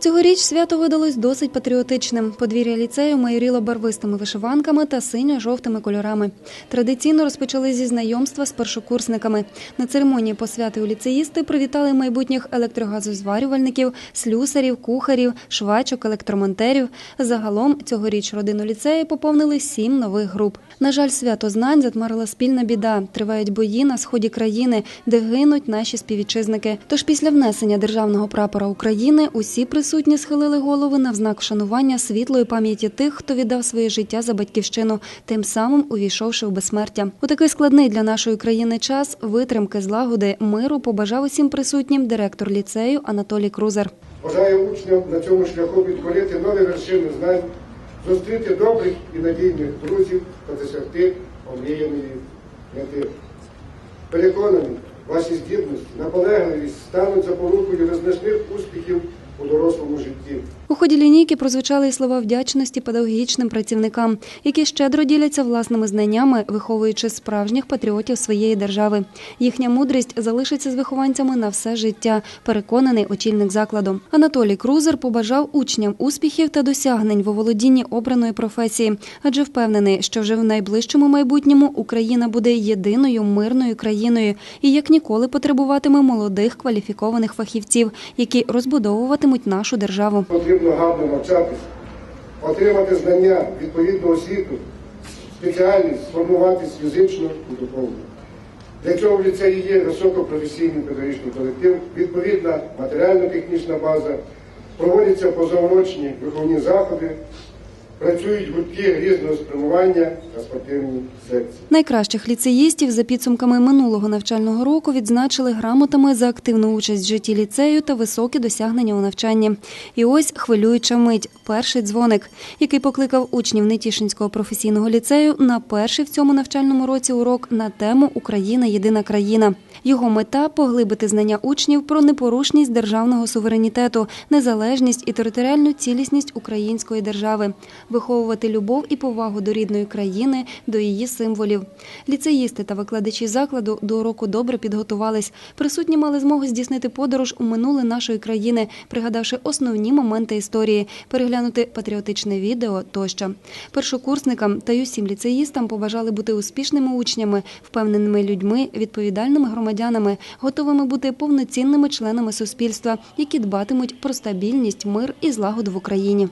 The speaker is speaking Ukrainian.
Цьогоріч свято видалось досить патріотичним. Подвір'я ліцею майоріло барвистими вишиванками та синьо-жовтими кольорами. Традиційно розпочали зі знайомства з першокурсниками. На церемонії посвяти у ліцеїсти привітали майбутніх електрогазозварювальників, слюсарів, кухарів, швачок, електромонтерів. Загалом цьогоріч родину ліцею поповнили сім нових груп. На жаль, свято знань затмарила спільна біда. Тривають бої на сході країни, де гинуть наші співвітчизники. Тож після внесення державного прапора України усі присутні схилили голови на знак вшанування світлої пам'яті тих, хто віддав своє життя за батьківщину, тим самим увійшовши в безсмертя. У такий складний для нашої країни час витримки, злагоди, миру побажав усім присутнім директор ліцею Анатолій Крузер. Бажаю учням на цьому шляху підкорити нові вершини знань, зустріти добрих і надійних друзів та досягти омріяної мети. Переконаний, ваші здібності, наполегливість стануть запорукою визначних успіхів у дорослому житті. У ході лінійки прозвучали й слова вдячності педагогічним працівникам, які щедро діляться власними знаннями, виховуючи справжніх патріотів своєї держави. Їхня мудрість залишиться з вихованцями на все життя, переконаний очільник закладу. Анатолій Крузер побажав учням успіхів та досягнень в оволодінні обраної професії, адже впевнений, що вже в найближчому майбутньому Україна буде єдиною мирною країною і як ніколи потребуватиме молодих кваліфікованих фахівців, які розбудовуватимуть нашу державу. Потрібно гарно навчатись, отримати знання, відповідну освіту, спеціальність, сформуватись фізично і духовно. Для цього в ліцеї є високопрофесійний педагогічний колектив, відповідна матеріально-технічна база, проводяться позаурочні виховні заходи, працюють гуртки різного спрямування та спортивні секції. Найкращих ліцеїстів за підсумками минулого навчального року відзначили грамотами за активну участь в житті ліцею та високі досягнення у навчанні. І ось хвилююча мить перший дзвоник, який покликав учнів Нетішинського професійного ліцею на перший в цьому навчальному році урок на тему Україна єдина країна. Його мета поглибити знання учнів про непорушність державного суверенітету, незалежність і територіальну цілісність української держави, виховувати любов і повагу до рідної країни, до її символів. Ліцеїсти та викладачі закладу до уроку добре підготувались. Присутні мали змогу здійснити подорож у минуле нашої країни, пригадавши основні моменти історії, переглянути патріотичне відео тощо. Першокурсникам та й усім ліцеїстам побажали бути успішними учнями, впевненими людьми, відповідальними громадянами, готовими бути повноцінними членами суспільства, які дбатимуть про стабільність, мир і злагоду в Україні.